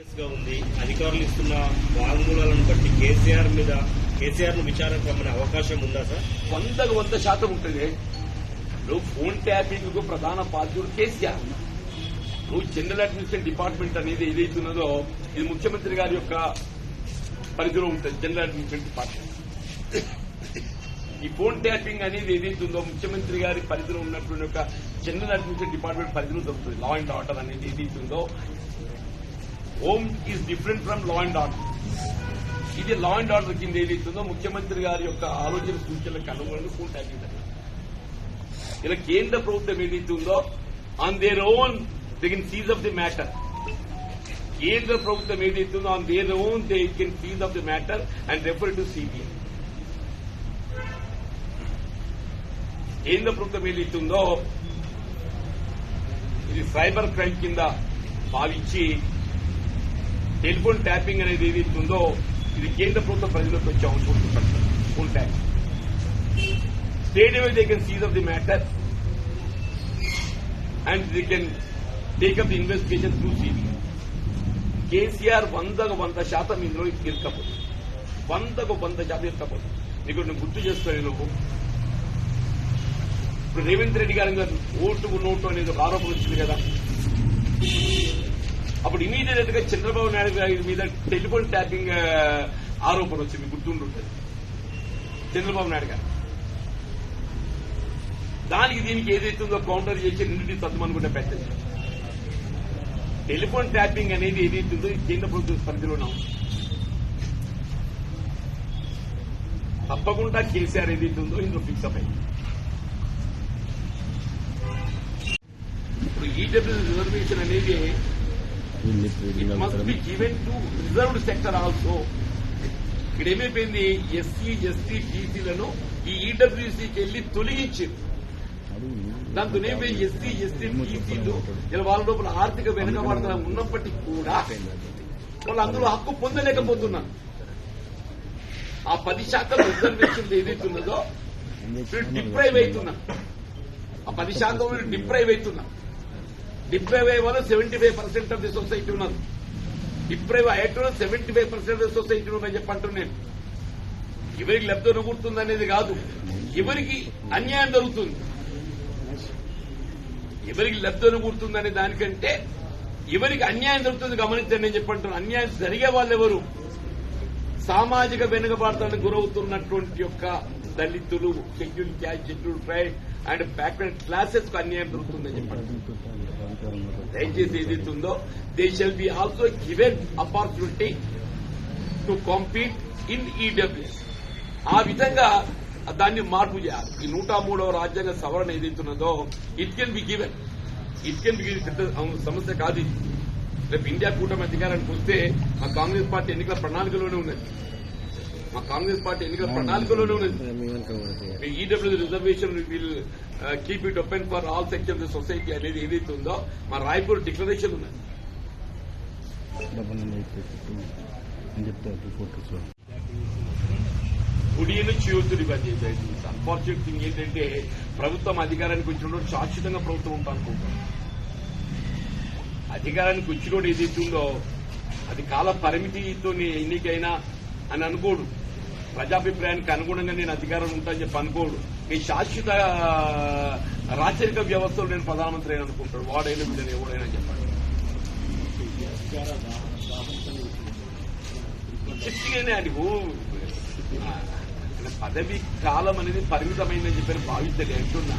ఉంది. అధికారులు ఇస్తున్న వాంగ్మూలాలను బట్టి కేసీఆర్ మీద కేసీఆర్ను విచారణకు రమ్మనే అవకాశం ఉందా సార్? వందకు వంద శాతం ఉంటుంది. నువ్వు ఫోన్ ట్యాపింగ్కు ప్రధాన బాధ్యుడు కేసీఆర్. నువ్వు జనరల్ అడ్మినిస్ట్రేషన్ డిపార్ట్మెంట్ అనేది ఏదైతున్నదో ఇది ముఖ్యమంత్రి గారి యొక్క పరిధిలో ఉంటుంది జనరల్ అడ్మినిస్ట్రేషన్ డిపార్ట్మెంట్. ఈ ఫోన్ ట్యాపింగ్ అనేది ఏదైతుందో ముఖ్యమంత్రి గారి పరిధిలో ఉన్నటువంటి యొక్క జనరల్ అడ్మినిస్ట్రేషన్ డిపార్ట్మెంట్ పరిధిలో దొరుకుతుంది. లా అండ్ ఆర్డర్ అనేది ఏదైతుందో home is different from law and order ఇది లా అండ్ ఆర్డర్ కింద ఏదైతుందో ముఖ్యమంత్రి గారి యొక్క ఆలోచన సూచనలకు అనుగుణంగా ఫోన్ ట్యాకింగ్ ఇలా కేంద్ర ప్రభుత్వం ఏదైతుందో on their own they can seize of the matter కేంద్ర ప్రభుత్వం ఏదైతుందో on their own they can seize of the matter and refer to CBI కేంద్ర ప్రభుత్వం ఏదైతుందో ఇది సైబర్ క్రైమ్ కింద భావించి టెలిఫోన్ ట్యాపింగ్ అనేది ఏదైతే ఉందో ఇది కేంద్ర ప్రభుత్వ ప్రజలకు వచ్చే అవసరం ఉంటుంది phone tapping state away they can seize of the matter and they can take up the investigation through CBI KCR వందకు వంద శాతం ఇందులో ఇరకపోతుంది వందకు వంద శాతం ఇరకపోతుంది నీకు నేను గుర్తు చేస్తాను నువ్వు ఇప్పుడు రేవంత్ రెడ్డి గారి ఓటుకు ఓటు నోటు అనేది ఒక ఆరోపణ వచ్చింది కదా. అప్పుడు ఇమీడియట్గా చంద్రబాబు నాయుడు గారి మీద టెలిఫోన్ ట్యాపింగ్ ఆరోపణ వచ్చింది గుర్తుంటుంది చంద్రబాబు నాయుడు గారు. దానికి దీనికి ఏదైతుందో కౌంటర్ చేసి రెండింటి సత్తుమనుకుంటే పెట్టండి టెలిఫోన్ ట్యాపింగ్ అనేది ఏదైతుందో కేంద్ర ప్రభుత్వ పరిధిలో ఉంది. తప్పకుండా కేసీఆర్ ఏదైతుందో ఇందులో ఫిక్స్ అప్ అయింది. ఇప్పుడు ఈడబ్ల్యూ రిజర్వేషన్ అనేది it to reserved sector also ఇక్కడ ఏమైపోయింది? ఎస్సీ ఎస్టీ బీసీలను ఈ ఈడబ్ల్యూసీకి వెళ్ళి తొలగించింది దాంతో ఏమైంది? ఎస్సీ ఎస్టీ బీసీలు ఇలా వాళ్ళ లోపల ఆర్థిక వెనుకబడతనం ఉన్నప్పటికీ కూడా వాళ్ళు అందులో హక్కు పొందలేకపోతున్నారు. ఆ పది శాతం రిజర్వేషన్ ఏదైతే ఉన్నదో డిప్రైవ్ అవుతున్నారు. ఆ పది శాతం డిప్రైవ్ అవుతున్నారు. డిప్రైవ్ అయ్యే వాళ్ళు seventy five percent of the society ఉన్నారు deprive అయ్యేటో seventy five percent of the society ఉన్నాయని చెప్పంటున్నాను నేను. ఎవరికి లబ్ధి కూర్తుంది అనేది కాదు. ఎవరికి అన్యాయం జరుగుతుంది? ఎవరికి లబ్ధి కూర్తుంది అనే దానికంటే ఎవరికి అన్యాయం జరుగుతుంది గమనించండి నేను చెప్పంటున్నాను అన్యాయం జరిగే వాళ్ళు ఎవరు? సామాజిక వెనుకబాటులకు గురవుతున్నటువంటి యొక్క దళితులు schedule caste schedule tribe and backward క్లాసెస్కు అన్యాయం జరుగుతుందని చెప్పండి. దయచేసి ఏదైతే ఉందో they shall be also given opportunity to compete in EWS ఆ విధంగా దాన్ని మార్పు చేయాలి. ఈ నూట మూడవ రాజ్యాంగ సవరణ ఏదైతున్నదో it can be given it can be పెద్ద సమస్య కాదు ఇది. రేపు ఇండియా కూటమి అధికారానికి వస్తే మా కాంగ్రెస్ పార్టీ ఎన్నికల ప్రణాళికలోనే ఉన్నది. మా కాంగ్రెస్ పార్టీ ఎన్నికల ప్రణాళికలోనే ఉన్నది. EW reservation will keep it open for all section of society అనేది ఏదైతే ఉందో మా రాయ్పూర్ డిక్లరేషన్ ఉన్నది. కుడి నుంచి యువతుడి పనిచేసేది అన్ఫార్చునేట్ థింగ్ ఏంటంటే ప్రభుత్వం అధికారానికి వచ్చినప్పుడు శాశ్వతంగా ప్రభుత్వం ఉంటా అనుకుంటాం అధికారానికి వచ్చినోడు ఏదైతే ఉందో అది కాల పరిమితితో ఎన్నికైనా అని అనుకోడు. ప్రజాభిప్రాయానికి అనుగుణంగా నేను అధికారం ఉంటానని చెప్పి అనుకోడు. ఈ శాశ్వత రాచరిక వ్యవస్థలో నేను ప్రధానమంత్రి అయిన అనుకుంటాడు. వాడైనా వీడైనా ఎవడైనా చెప్పాడు. చెప్తేనే పదవి కాలం అనేది పరిమితమైందని చెప్పి భావించలే అంటున్నా.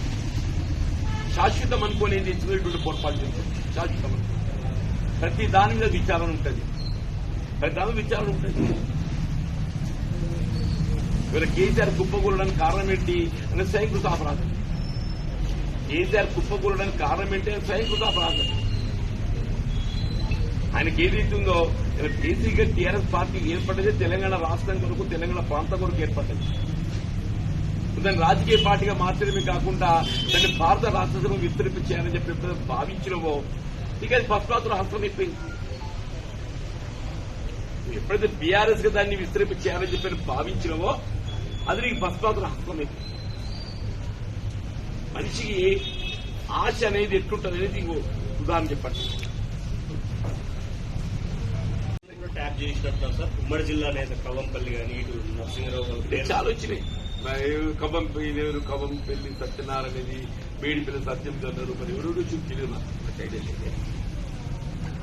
శాశ్వతం అనుకోలేదు ఇచ్చినటువంటి పొరపాటు చేస్తారు శాశ్వతం ప్రతి దాని మీద విచారణ ఉంటుంది. ప్రతి దాని విచారణ ఉంటుంది. ఇవాళ కేసీఆర్ కుప్పకూలడానికి కారణం ఏంటి అనే స్వయంకృత అపరాధం. కేసీఆర్ కుప్పకూలడానికి కారణం ఏంటి అంటే స్వయంకృత అపరాధం. ఆయనకి ఏదైతుందో బేసిక్గా టీఆర్ఎస్ పార్టీ ఏర్పడ్డదే తెలంగాణ రాష్ట్రం కొరకు తెలంగాణ ప్రాంతం కొరకు ఏర్పడ్డది. దాన్ని రాజకీయ పార్టీగా మార్చడమే కాకుండా దాన్ని భారత రాష్ట్రం విస్తరించాలని చెప్పి ఎప్పుడైతే భావించినవో ఇక అది ఫస్ట్ క్లాస్ హస్తం అయిపోయింది. ఎప్పుడైతే బీఆర్ఎస్గా దాన్ని విస్తరించాలని చెప్పి భావించినవో అది నీకు హస్తం అయిపోయింది మనిషికి ఆశ అనేది ఎట్లుంటుంది అనేది ఉదాహరణ చెప్పండి. చేసినట్టున్నారు సార్. ఉమ్మడి జిల్లా నేత కవంపల్లి కానీ ఇటు నరసింహరావు పేరు. చాలా వచ్చినాయి. కవ్వం ఎవరు కవ్వం పెళ్ళి సత్యనారాయణది మేడిపల్లి సత్యం చంద్రుడు మరి ఎవరు తెలియదు నాకు. నాకు ఐడియా లేదు